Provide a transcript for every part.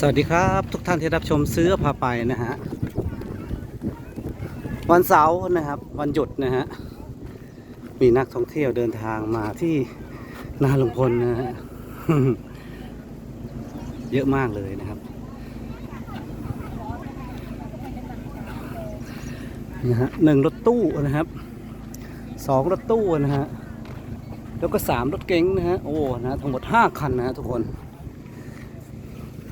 สวัสดีครับ ทุกท่านที่รับชมซื้อพาไปนะฮะ วันเสาร์นะครับ วันหยุดนะฮะ มีนักท่องเที่ยวเดินทางมาที่นาลุงพลนะฮะ เยอะมากเลยนะครับนะฮะหนึ่งรถตู้นะครับสองรถตู้นะฮะ แล้วก็สามรถเก๋งนะฮะ โอ้นะฮะทั้งหมดห้าคันนะฮะทุกคน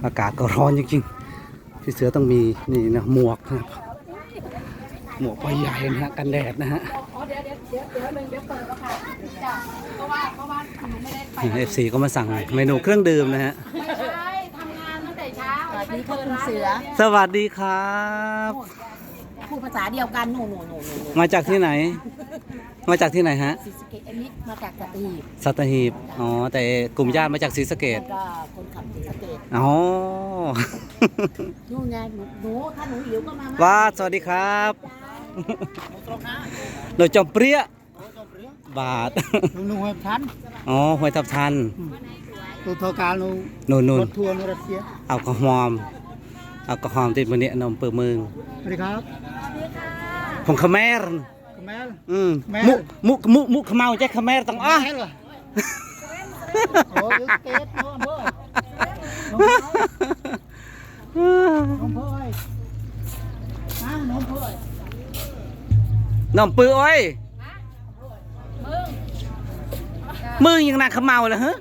อากาศก็ร้อนจริงๆ พี่เสือต้องมีนี่นะหมวกนะครับ หมวกใบใหญ่นะฮะกันแดดนะฮะอ๋อเดี๋ยวเดี๋ยวเดี๋ยวเดี๋ยวหนึ่งเดี๋ยวเปิดแล้วค่ะจ้ะเพราะว่าเพราะว่าหนูไม่ได้ไปเอฟซีก็มาสั่งเมนูเครื่องดื่มนะฮะสวัสดีค่ะคุณเสือ สวัสดีครับ พูดภาษาเดียวกันหนูหนูหนูหนูมาจากที่ไหน มาจากที่ไหนฮะศรีสะเกษอันนี้มาจากสัตหีบสัตหีบอ๋อแต่กลุ่มญาติมาจากศรีสะเกแล้ดวก็คนขับศรีสะเกษอ๋อ นู่นไงหนูหนูถ้าหนูหิวก็มาว้าสวัสดีครับหน่วยจอมเปรี้ยบาท ลุงลุงห้วยพันอ๋อหวยทับทันตัวทอการลุงนูนนูรนถทัวร์ในรัสเซียเอากระหอมเอากระหอมติดมือเนี่ยนมเปิดมือสวัสดีครับผมขแมร กแมลอืมแม่มุมุมุมุขมาวใจขแมรต้องอ้อแมลเหรอโอ้ยเกตน้องเบอร์น้องเบอร์ไอ้น้องน้องเบอร์น้องปื้ออ้อยมึงยังนางขมาวเลยฮะ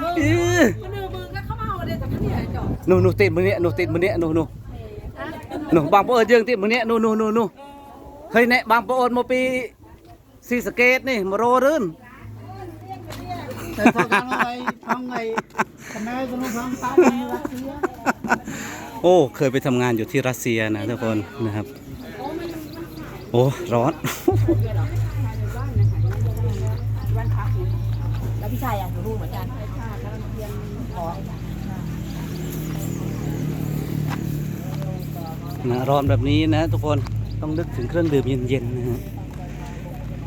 เออคนหนึ่งมึงก็เข้ามาเอาเลยแต่ไม่ได้จอดหนูหนูติดมือเนี่ยหนูติดมือเนี่ยหนูหนูหนูบางปะเอิญยังติดมือเนี่ยหนูหนูหนูหนูเฮ้ ยเนี่ยบางปะเอิญมาปีซีสะเกตนี่มาโรรื่น แต่ทอการลุงไอ้ทองไอ้กแมลก็ลุงทองตามในรัสเซียโอ้ เคยไปทำงานอยู่ที่รัสเซียนะทุกคนนะครับ โอ้ ร้อนแล้วพี่ชายอะหนูรู้เหมือนกันอ๋อนะร้อนแบบนี้นะทุกคน ต้องนึกถึงเครื่องดื่มเย็นๆนะฮะ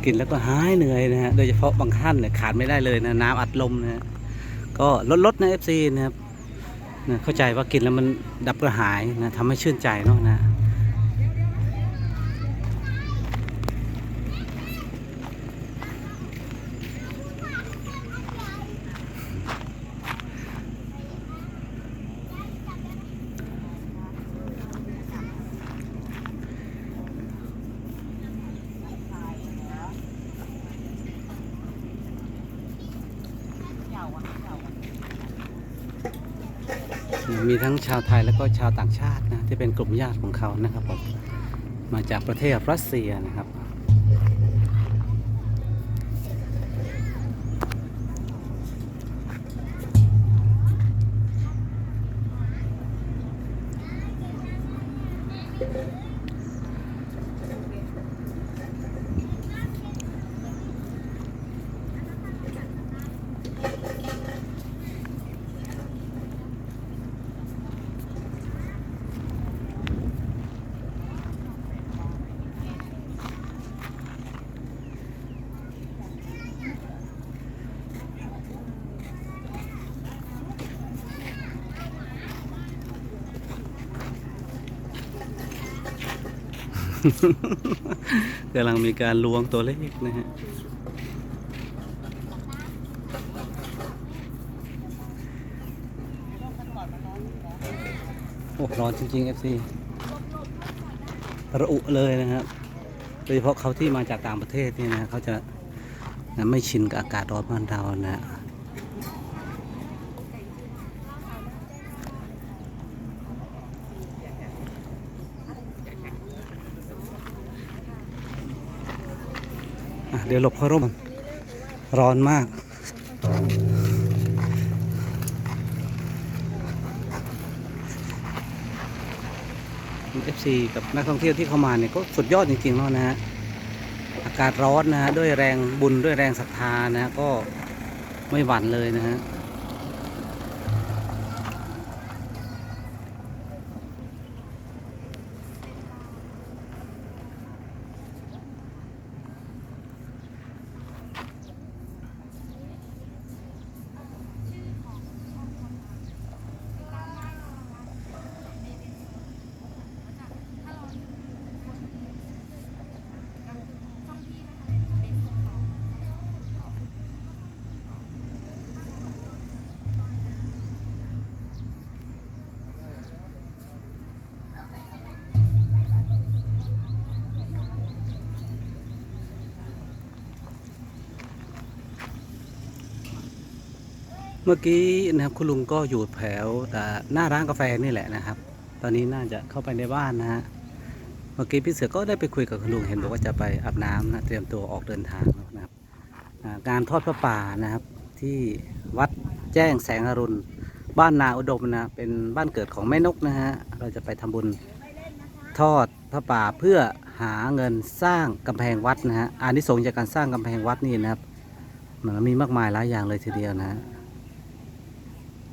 กินแล้วก็หายเหนื่อยนะฮะโดยเฉพาะบางท่านเนี่ยขาดไม่ได้เลยนะน้ำอัดลมนะฮะก็ลดลดๆนะเอฟซีนะครับนะเข้าใจว่ากินแล้วมันดับกระหายนะทำให้ชื่นใจเนาะนะ มีทั้งชาวไทยแล้วก็ชาวต่างชาตินะที่เป็นกลุ่มญาติของเขานะครับผมมาจากประเทศรัสเซียนะครับ กำลังมีการล้วงตัวเลขนะฮะโอ้ร้อนจริงๆ FC ระอุเลยนะครับ โดยเฉพาะเขาที่มาจากต่างประเทศนี่นะเขาจะไม่ชินกับอากาศร้อนบ้านเรานะ เดี๋ยวหลบเข้าร่มร้อนมากเอฟซีกับนักท่องเที่ยวที่เข้ามาเนี่ยก็สุดยอดจริงๆแล้วนะฮะอากาศร้อนนะฮะด้วยแรงบุญด้วยแรงศรัทธานะฮะก็ไม่หวั่นเลยนะฮะ อ มื่อกี้นะครับคุณลุงก็อยู่แถวอ่หน้าร้านกาแฟนี่แหละนะครับ ตอนนี้น่าจะเข้าไปในบ้านนะฮะเมื่อกี้พี่เสือก็ได้ไปคุยกับคุณลุงเห็นบอกว่าจะไปอาบน้ำนะเตรียมตัวออกเดินทางนะครับอ่าการทอดพระป่านะครับ ที่วัดแจ้งแสงอรุณบ้านนาอุดมนะเป็นบ้านเกิดของแม่นกนะฮะเราจะไปทำบุญทอดพระป่าเพื่อหาเงินสร้างกำแพงวัดนะฮะอานิสงส์จากการสร้างกำแพงวัดนี่นะครับมันมีมากมายหลายอย่างเลยทีเดียวนะฮะ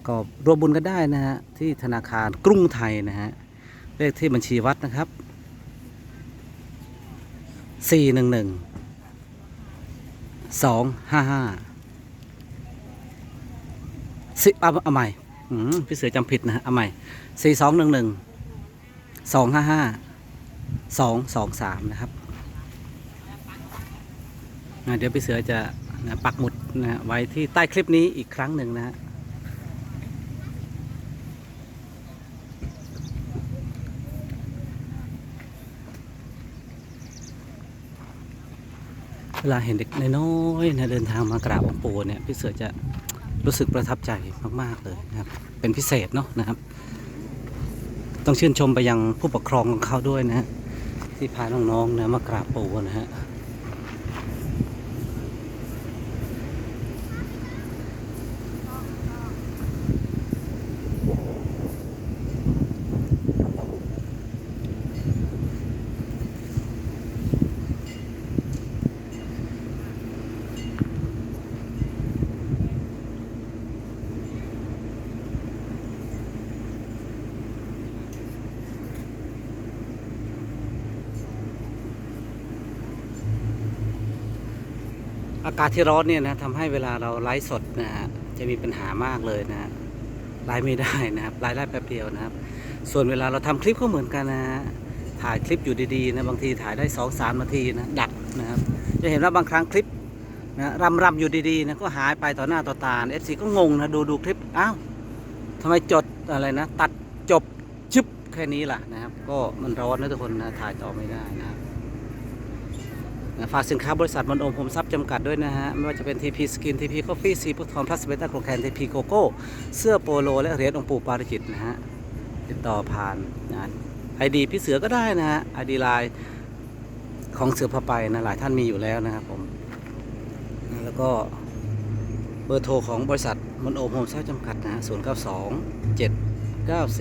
ก็รวมบุญกันได้นะฮะที่ธนาคารกรุงไทยนะฮะเลขที่บัญชีวัดนะครับสี่หนึ่งหนึ่งสองห้าห้าสิเอาเอาใหม่พี่เสือจำผิดนะฮะเอาใหม่สี่สองหนึ่งหนึ่งสองห้าห้าสองสองสามนะครับเดี๋ยวพี่เสือจะปักหมุดนะไว้ที่ใต้คลิปนี้อีกครั้งหนึ่งนะฮะ วลาเห็นเด็กน้อยๆนะเดินทางมากราบหลวงปู่เนี่ยพี่เสือจะรู้สึกประทับใจมากๆเลยนะครับ เป็นพิเศษเนาะนะครับ ต้องชื่นชมไปยังผู้ปกครองของเขาด้วยนะฮะที่พาน้องๆนะมากราบปู่นะฮะ อากาศที่ร้อนเนี่ยนะทำให้เวลาเราไลฟ์สดนะฮะจะมีปัญหามากเลยนะฮะไลฟ์ไม่ได้นะครับไลฟ์ได้แป๊บเดียวนะครับ ส่วนเวลาเราทำคลิปก็เหมือนกันนะฮะถ่ายคลิปอยู่ดีๆนะบางทีถ่ายได้สองสามนาทีนะดับนะครับ จะเห็นว่าบางครั้งคลิปนะรำรำอยู่ดีๆนะก็หายไปต่อหน้าต่อตาเอฟซีก็งงนะดูดูคลิปอ้าวทำไมจดอะไรนะ ตัดจบชึบแค่นี้ล่ะนะครับ ก็มันร้อนนะทุกคนนะถ่ายต่อไม่ได้นะครับ ฝากสินค้าบริษัทมันโอมผมทรัพย์จำกัดด้วยนะฮะ ไม่ว่าจะเป็น TP Skin TP Coffee ซีพุทธรพลัสเบต้าโครแคน TP โกโก้เสื้อโปโล และเหรียญองค์ปู่ปาริจิตนะฮะ ติดต่อผ่านนะไอดีพี่เสือก็ได้นะฮะไอดีไลน์ของเสือพาไปนะ หลายท่านมีอยู่แล้วนะครับผม แล้วก็เบอร์โทรของบริษัทมันโอมโฮมทรัพย์จำกัดนะฮะ0 9 2 7 9 4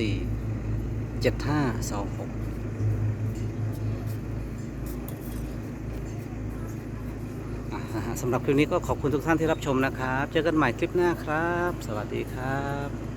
7 5 2 6อะนะฮะ สำหรับคลิปนี้ก็ขอบคุณทุกท่านที่รับชมนะครับ เจอกันใหม่คลิปหน้าครับ สวัสดีครับ